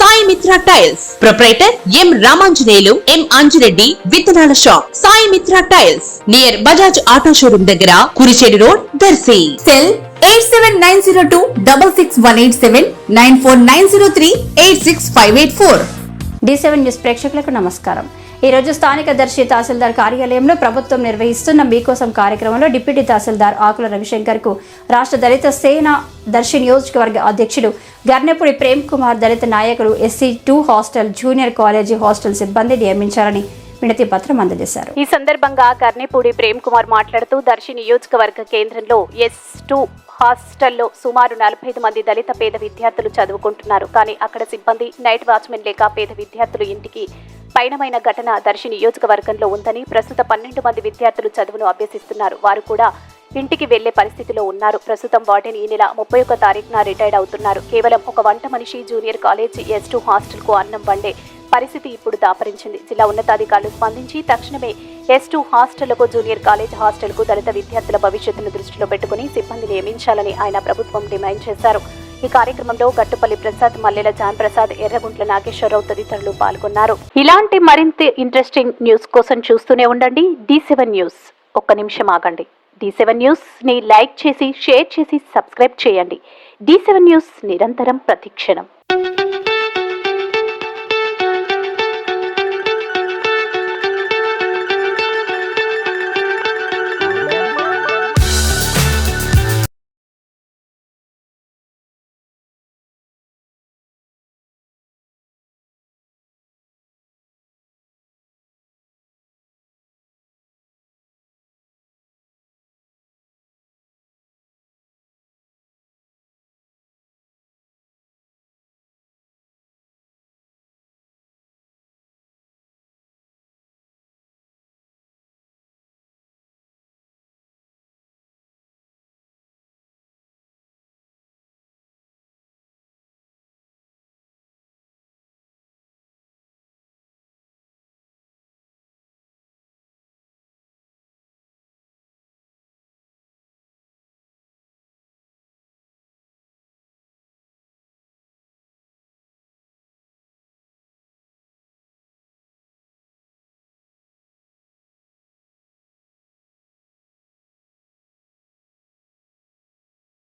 Sai Mitra tiles. Proprietor M Ramanjaneyulu M Anjireddy విత్తనాల shop. Sai Mitra tiles. Near Bajaj auto showroom దగ్గర Kurichedu road Darsi. Cell eight seven nine zero two double six one eight seven nine four nine zero three eight six five eight four. D seven news ప్రేక్షకులకు నమస్కారం. ఈ రోజు స్థానిక దర్శి తహసీల్దార్ కార్యాలయంలో ప్రభుత్వం నిర్వహిస్తున్న మీకోసం కార్యక్రమంలో డిప్యూటీ తహసీల్దార్ ఆకుల రవిశంకర్కు రాష్ట్ర దళిత సేన దర్శి నియోజకవర్గ అధ్యక్షుడు గర్నెపూడి ప్రేమ్ కుమార్ దళిత నాయకులు SC two hostel junior college hostel సిబ్బంది నియమించారని వినతి పత్రం అందజేశారు. ఈ సందర్భంగా కర్ణిపూడి ప్రేమ్ కుమార్ మాట్లాడుతూ దర్శి నియోజకవర్గ కేంద్రంలో ఎస్ టూ హాస్టల్లో సుమారు నలభై ఐదు మంది దళిత పేద విద్యార్థులు చదువుకుంటున్నారు. కానీ అక్కడ సిబ్బంది నైట్ వాచ్మెన్ లేక పేద విద్యార్థులు ఇంటికి పయనమైన ఘటన దర్శి నియోజకవర్గంలో ఉందని ప్రస్తుత పన్నెండు మంది విద్యార్థులు చదువును అభ్యసిస్తున్నారు. వారు కూడా ఇంటికి వెళ్ళే పరిస్థితిలో ఉన్నారు. ప్రస్తుతం వాటిని ఈ నెల ముప్పై ఒక్క తారీఖున రిటైర్డ్ అవుతున్నారు. కేవలం ఒక వంట మనిషి జూనియర్ కాలేజ్ ఎస్ టూ హాస్టల్కు అన్నం వండే పరిస్థితి ఇప్పుడు దాపరించింది. జిల్లా ఉన్నతాధికారులు స్పందించి తక్షణమే ఎస్ టూ హాస్టళ్ళకు జూనియర్ కాలేజ్ హాస్టల్కు దళిత విద్యార్థుల భవిష్యత్తును దృష్టిలో పెట్టుకుని సిబ్బంది నియమించాలని ఆయన ప్రభుత్వం డిమాండ్ చేశారు. ఈ కార్యక్రమంలో గట్టుపల్లి ప్రసాద్ మల్లెల జాన్ ప్రసాద్ ఎర్రగుంట్ల నాగేశ్వరరావు తదితరులు పాల్గొన్నారు. ఇలాంటి మరింత ఇంట్రెస్టింగ్ న్యూస్ కోసం చూస్తూనే ఉండండి. డి సెవెన్ న్యూస్ ఒక్క నిమిషం ఆగండి. డి సెవెన్ న్యూస్ని లైక్ చేసి షేర్ చేసి సబ్స్క్రైబ్ చేయండి. డి సెవెన్ న్యూస్ నిరంతరం ప్రతిక్షణం.